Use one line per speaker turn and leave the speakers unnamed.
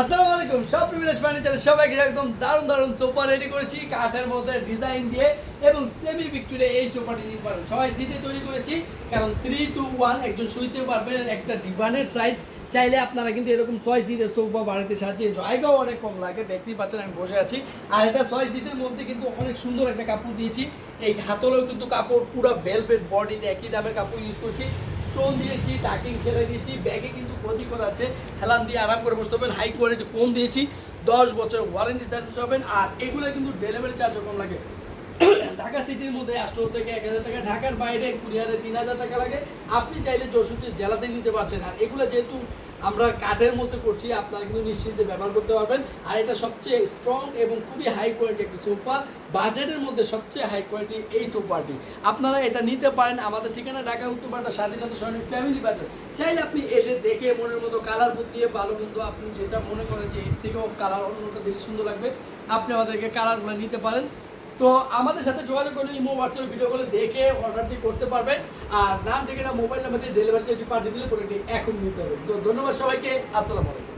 আসসালামু আলাইকুম, সব বিলাস ফার্নিচারের সবাইকে একদম দারুণ দারুণ সোফা রেডি করেছি, কাঠের মধ্যে ডিজাইন দিয়ে এবং সেমি ভিক্টোরিয়া এই সোফাটি নিতে পারেন ছয় সিটে তৈরি করেছি, কারণ থ্রি টু ওয়ান একজন শুইতে পারবেন, একটা ডিভানের সাইজ চাইলে আপনারা কিন্তু এরকম ছয় সিটের সোফা বাড়িতে সাজিয়ে জায়গাও অনেক কম লাগে। দেখতেই পাচ্ছেন, আমি বসে আছি। আর এটা ছয় সিটের মধ্যে কিন্তু অনেক সুন্দর একটা কাপড় দিয়েছি। এই হাতলেও কিন্তু কাপড়, পুরো বেলভেট বডিতে একই দামের কাপড় ইউজ করছি। স্টোন দিয়েছি টাকিং সেলাই দিয়েছি ব্যাগে কিন্তু ক্ষতি আছে। হেলান দিয়ে আরাম করে বসতে পারবেন হাই কোয়ালিটি ফোন দিয়েছি। দশ বছর ওয়ারেন্টি সার্ভিস পাবেন, আর এগুলো কিন্তু ডেলিভারি চার্জও কম লাগে। ঢাকা সিটির মধ্যে আটশো থেকে এক হাজার টাকা, ঢাকার বাইরে কুরিয়ারে তিন হাজার টাকা লাগে। আপনি চাইলে চৌষট্টি জেলাতে নিতে পারছেন। আর এগুলো যেহেতু আমরা কাঠের মধ্যে করছি, আপনারা কিন্তু নিশ্চিন্তে ব্যবহার করতে পারবেন। আর এটা সবচেয়ে স্ট্রং এবং খুবই হাই কোয়ালিটি একটি সোফা বাজেটের মধ্যে সবচেয়ে হাই কোয়ালিটি এই সোফাটি আপনারা এটা নিতে পারেন আমাদের ঠিকানা ঢাকা উত্তর উত্তরপাড়া, স্বাধীনতা সৈনিক ফ্যামিলি বাজার। চাইলে আপনি এসে দেখে মনের মতো কালার বদলিয়ে ভালো মন্দ আপনি যেটা মনে করেন যে এর থেকেও কালার অন্যটা দেখে সুন্দর লাগবে, আপনি আমাদেরকে কালারগুলো নিতে পারেন। তো আমাদের সাথে যোগাযোগ করলে ইমো হোয়াটসঅ্যাপ ভিডিও করে দেখে অর্ডারটি করতে পারবেন। আর নাম ঠিকানা মোবাইল নাম্বার দিয়ে ডেলিভারি চার্জ পাঠিয়ে দিলে প্রোডাক্টটি এখন নিতে হবে। তো ধন্যবাদ সবাইকে, আসসালামু আলাইকুম।